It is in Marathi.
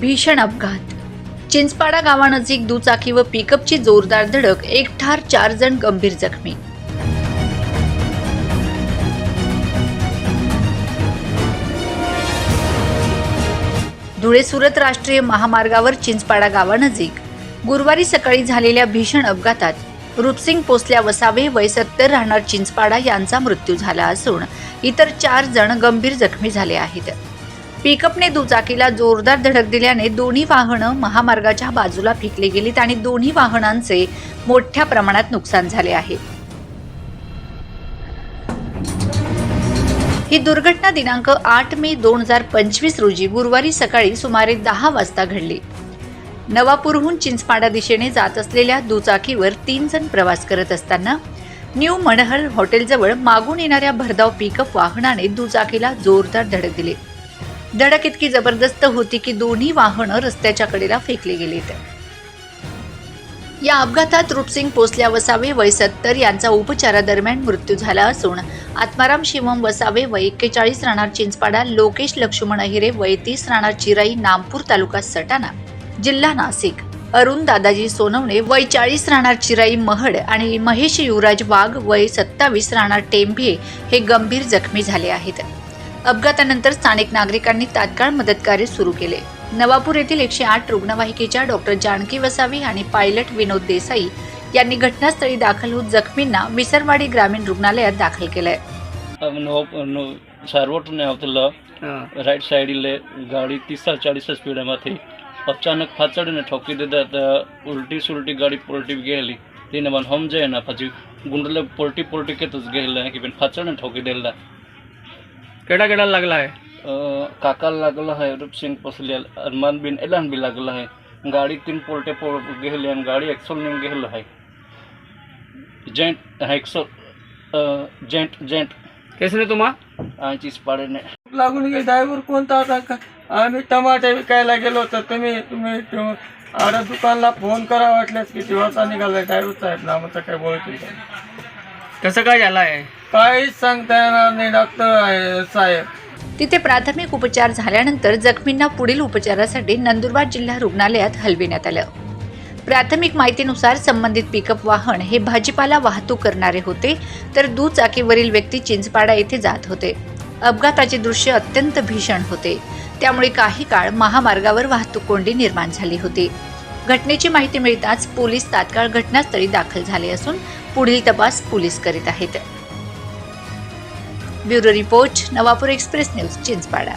भीषण अपघात. चिंचपाडा गावानजीक दुचाकी व पिकअपची जोरदार धडक एक ठार चार जण गंभीर जखमी. धुळे सुरत राष्ट्रीय महामार्गावर चिंचपाडा गावानजीक. गुरुवारी सकाळी झालेल्या भीषण अपघातात रूपसिंग पोसल्या वसावे वय सत्तर राहणार चिंचपाडा यांचा मृत्यू झाला असून इतर चार जण गंभीर जखमी झाले आहेत. पिकअपने दुचाकीला जोरदार धडक दिल्याने दोन्ही वाहनं महामार्गाच्या बाजूला फेकली गेलीत आणि दोन्ही वाहनांचे मोठ्या प्रमाणात नुकसान झाले आहे. ही दुर्घटना दिनांक आठ मे दोन हजार पंचवीस रोजी गुरुवारी सकाळी सुमारे दहा वाजता घडली. नवापूरहून चिंचपाडा दिशेने जात असलेल्या दुचाकीवर तीन जण प्रवास करत असताना न्यू मनहर हॉटेलजवळ मागून येणाऱ्या भरधाव पिकअप वाहनाने दुचाकीला जोरदार धडक दिली. धडक इतकी जबरदस्त होती की दोन्ही वाहनं रस्त्याच्या कडेला फेकली गेलीत या अपघातात रूपसिंग पोसल्या वसावे वय सत्तर यांचा उपचारादरम्यान मृत्यू झाला असून आत्माराम शिवम वसावे वय एक्केचाळीस राहणार चिंचपाडा लोकेश लक्ष्मण अहिरे वय तीस राहणार चिराई नामपूर तालुका सटाणा जिल्हा नाशिक. अरुण दादाजी सोनवणे वय चाळीस राहणार चिराई महड आणि महेश युवराज वाघ वय सत्तावीस राहणार टेंभे हे गंभीर जखमी झाले आहेत. अपघातानंतर स्थानिक नागरिकांनी तात्काळ मदतकार्य सुरू केले. नवापूर येथील एकशे आठ रुग्णवाहिकेच्या डॉक्टर जानकी वसावी आणि पायलट विनोद देसाई यांनी घटनास्थळी दाखल होत जखमींना विसरवाडी ग्रामीण रुग्णालयात दाखल केलंय. राईट આવતેલા गाडी तीस चाळीस स्पीड ચાળીસ अचानक फाचडीने ठोकी देतात उलटी सुलटी गाडी पोलटी गेली. तिने ગયેલી તેને મને ना ના गुंडले पोलटी पोलटी પોલટી કહેતું की ગયેલા કે બેન केडा केडा लागला आहे? काकाला लागलं आहे रूपसिंग पसल्या अरमान बिन एलान बी लागलं आहे. गाडी तीन पोलटे पोल गेली आणि गाडी एक्सोल गेलं आहे. जेंट एक्सोल जेंट जेंट. केसने तुम्हा? आयचीच पाडेने लागून गेली. ड्रायव्हर कोणता होता? का आम्ही टमाटे विकायला गेलो तर तुम्ही तुम्ही आडा दुकानला फोन करा वाटल्यास किती वाजता निघाला. ड्रायव्हर साहेब ना मग काय बोलतो कसं काय झालं आहे? काहीच सांगता येणार नाही डॉक्टर साहेब. तिथे प्राथमिक उपचार झाल्यानंतर जखमींना पुढील उपचारासाठी नंदुरबार जिल्हा रुग्णालयात हलविण्यात आलं. प्राथमिक माहितीनुसार संबंधित पिकअप वाहन हे भाजीपाला वाहतूक करणारे होते तर दुचाकीवरील व्यक्ती चिंचपाडा येथे जात होते. अपघाताचे दृश्य अत्यंत भीषण होते. त्यामुळे काही काळ महामार्गावर वाहतूक कोंडी निर्माण झाली होती. घटनेची माहिती मिळताच पोलीस तात्काळ घटनास्थळी दाखल झाले असून पुढील तपास पोलीस करीत आहेत. bureau report Navapur express news Chinchpada